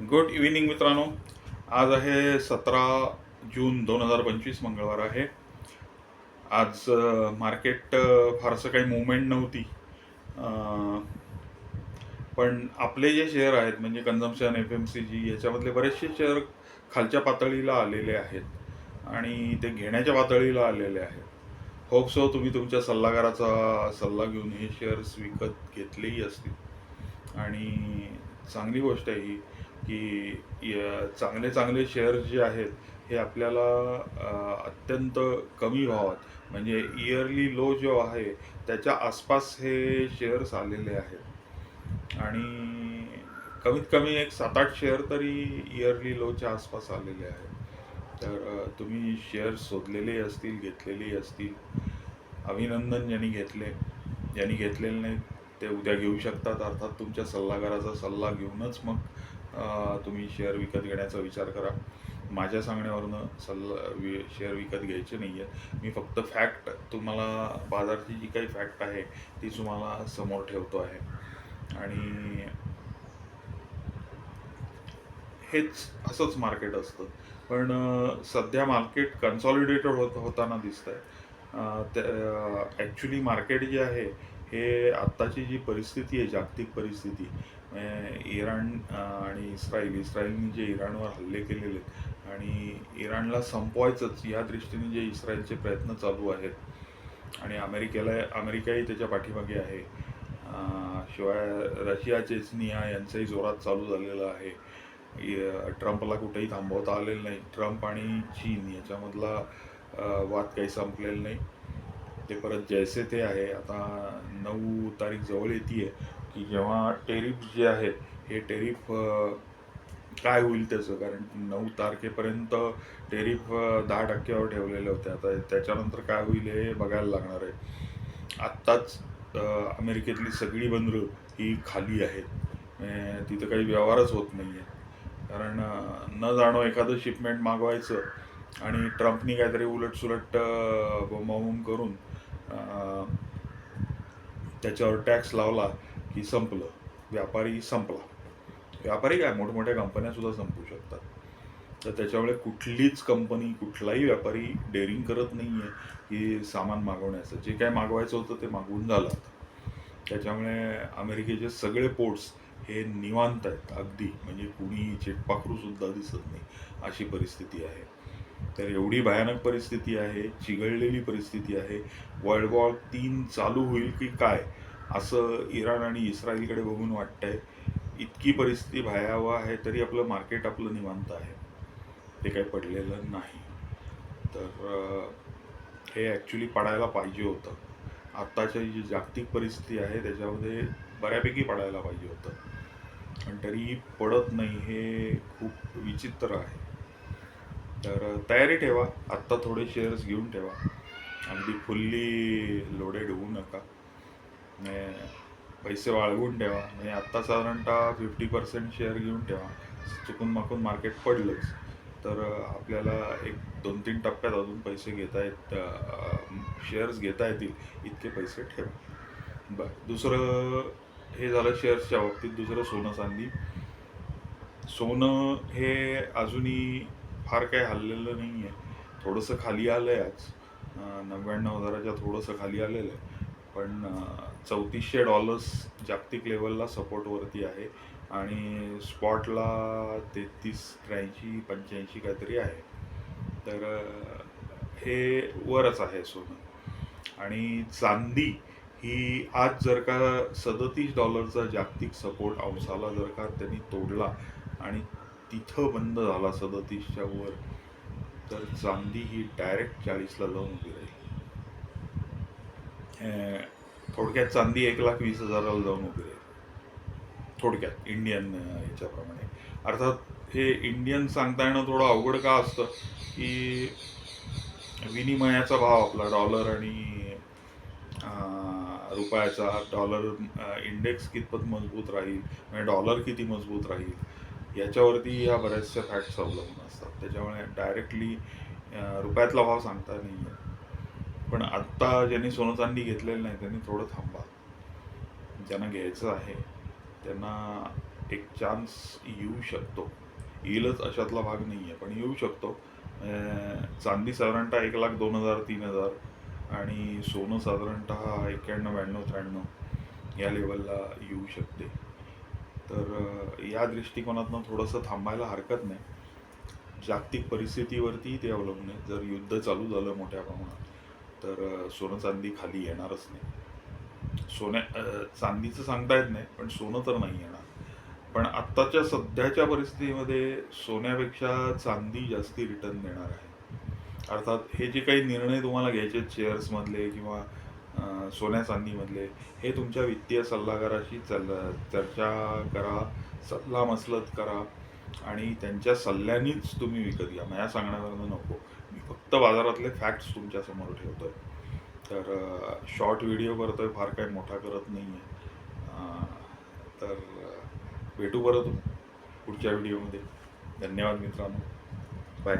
Good evening मित्रांनो. आज आहे सतरा जून दोन हजार पंचवीस मंगळवार आहे. आज मार्केट फारसं काही मुवमेंट नव्हती. पण आपले जे शेअर आहेत म्हणजे consumption F M C G याच्यामधले बरेचसे शेअर खालच्या पातळीला आलेले आहेत आणि ते घेण्याच्या पातळीला आलेले आहेत. होप सो तुम्ही तुमच्या सल्लागाराचा सल्ला घेऊन हे शेअर्स विकत घेतलेही असतील. आणि चांगली गोष्ट आहे ही की चांगले चांगले शेअर जे आहेत हे आपल्याला अत्यंत कमी भावात म्हणजे इयरली लो जो आहे त्याच्या आसपास हे शेअर्स आलेले आहेत. आणि कमीत कमी एक सात आठ शेअर तरी इयरली लोच्या आसपास आलेले आहेत. तर तुम्ही शेअर्स शोधलेले असतील घेतलेले असतील अभिनंदन ज्यांनी घेतले ज्यांनी घेतलेले नाही ते उद्या घेऊ शकतात अर्थात तुमच्या सल्लागाराचा सल्ला घेऊनच मग तुम्ही शेअर विकत घेण्याचा विचार करा. माझ्या सांगण्यावरनं सल्ला वि शेअर विकत घ्यायचे नाही आहेत मी फक्त फॅक्ट तुम्हाला बाजारची जी काही फॅक्ट आहे ती तुम्हाला समोर ठेवतो आहे. आणि हेच असंच मार्केट असतं. पण सध्या मार्केट कन्सॉलिडेटेड होत होताना दिसत आहे ॲक्च्युली मार्केट जे आहे हे आत्ताची जी परिस्थिती आहे जागतिक परिस्थिती इराण आणि इस्रायल इस्रायलने जे इराणवर हल्ले केलेले आणि इराणला संपवायचंच या दृष्टीने जे इस्रायलचे प्रयत्न चालू आहेत. आणि अमेरिकेला अमेरिकाही त्याच्या पाठीमागे आहे. शिवाय रशिया चेचनिया यांचंही जोरात चालू झालेलं आहे. ट्रम्पला कुठेही थांबवता आलेलं नाही. ट्रम्प आणि चीन याच्यामधला वाद काही संपलेला नाही. ते परत जैसे ते आहे. आता नऊ तारीख जवळ येते की जेव्हा टेरिफ जे आहे हे टेरिफ काय होईल त्याचं? कारण नऊ तारखेपर्यंत टेरिफ दहा टक्क्यावर ठेवलेले होते आता त्याच्यानंतर काय होईल हे बघायला लागणार आहे. आत्ताच अमेरिकेतली सगळी बंदरं ही खाली आहेत. तिथं काही व्यवहारच होत नाही आहे कारण न जाणो एखादं शिपमेंट मागवायचं आणि ट्रम्पनी काहीतरी उलटसुलट बोंबाबोंब करून त्याच्यावर टॅक्स लावला की संपलं. व्यापारी संपला. व्यापारी काय? मोठमोठ्या कंपन्यासुद्धा संपू शकतात. तर त्याच्यामुळे कुठलीच कंपनी कुठलाही व्यापारी डेअरिंग करत नाही आहे की सामान मागवण्याचं. जे काय मागवायचं होतं ते मागवून झालं. त्याच्यामुळे अमेरिकेचे सगळे पोर्ट्स हे निवांत आहेत. अगदी. म्हणजे कुणी चेटपाखरूसुद्धा दिसत नाही. अशी परिस्थिती आहे. तर एवढी भयानक परिस्थिती आहे. चिघळलेली परिस्थिती आहे. वर्ल्ड वॉर तीन चालू होईल की काय? असं इराण आणि इस्रायलकडे बघून वाटतंय इतकी परिस्थिती भयावह आहे तरी आपलं मार्केट आपलं निवांत आहे. ते काही पडलेलं नाही. तर हे ॲक्च्युली पडायला पाहिजे होतं. आत्ताची जी जागतिक परिस्थिती आहे त्याच्यामध्ये बऱ्यापैकी पडायला पाहिजे होतं. पण तरीही पडत नाही हे खूप विचित्र आहे. तर तयारी ठेवा. आत्ता थोडे शेअर्स घेऊन ठेवा. अगदी फुल्ली लोडेड होऊ नका. म्हणजे पैसे वाळवून ठेवा. म्हणजे आत्ता साधारणतः फिफ्टी पर्सेंट शेअर घेऊन ठेवा. चुकून माकून मार्केट पडलंच. तर आपल्याला एक दोन तीन टप्प्यात अजून पैसे घेता येत शेअर्स घेता येतील. इतके पैसे ठेवा. बरं. दुसरं हे झालं शेअर्सच्या बाबतीत. दुसरं सोनं चांदी. सोनं हे अजूनही फार काही हललेलं नाही आहे थोडंसं खाली आलं आहे आज नव्याण्णव हजाराच्या थोडंसं खाली आलेलं आहे. पण चौतीसशे डॉलर्स जागतिक लेवलला सपोर्टवरती आहे आणि स्पॉटला तेहतीस त्र्याऐंशी पंच्याऐंशी काहीतरी आहे. तर हे वरच आहे सोनं. आणि चांदी ही आज जर का सदतीस डॉलरचा जागतिक सपोर्ट अंशाला जर का त्यांनी तोडला आणि तिथं बंद झाला सदतीसच्या वर तर चांदी ही डायरेक्ट चाळीसला जाऊन उभी राहील. थोडक्यात चांदी एक लाख वीस हजाराला जाऊन उभी आहे. थोडक्यात इंडियन याच्याप्रमाणे. ह्याच्याप्रमाणे अर्थात हे इंडियन सांगता येणं थोडं अवघड का असतं की विनिमयाचा भाव आपला डॉलर आणि रुपयाचा डॉलर इंडेक्स कितपत मजबूत राहील म्हणजे डॉलर किती मजबूत राहील याच्यावरती ह्या बऱ्याचशा फॅक्ट्स अवलंबून असतात. त्याच्यामुळे डायरेक्टली रुपयातला भाव सांगता नाही येत. पण आत्ता ज्यांनी सोनं चांदी घेतलेलं नाही त्यांनी थोडं थांबा. ज्यांना घ्यायचं आहे त्यांना एक चान्स येऊ शकतो. येईलच अशातला भाग नाही आहे पण येऊ शकतो. चांदी साधारणतः एक लाख दोन हजार तीन हजार आणि सोनं साधारणतः एक्क्याण्णव ब्याण्णव त्र्याण्णव या लेवलला येऊ शकते. तर या दृष्टिकोनातनं थोडंसं थांबायला हरकत नाही. जागतिक परिस्थितीवरती ते अवलंबून आहे. जर युद्ध चालू झालं मोठ्या प्रमाणात तर सोनं चांदी खाली येणारच नाही. सोन्या चांदीचं सांगता येत नाही पण सोनं तर नाही येणार. पण आत्ताच्या सध्याच्या परिस्थितीमध्ये सोन्यापेक्षा चांदी जास्ती रिटर्न देणार आहे. अर्थात हे जे काही निर्णय तुम्हाला घ्यायचे शेअर्समधले किंवा सोन्या चांदीमधले हे तुमच्या वित्तीय सल्लागाराशी चल चर्चा करा सल्ला मसलत करा आणि त्यांच्या सल्ल्यानेच तुम्ही विकत घ्या. माझ्या सांगण्यावरनं नको. मी फक्त बाजारातले फॅक्ट्स तुमच्यासमोर ठेवतोय. तर शॉर्ट व्हिडिओ करतोय फार काही मोठा करत नाही आहे तर भेटू परत पुढच्या व्हिडिओमध्ये धन्यवाद मित्रांनो. बाय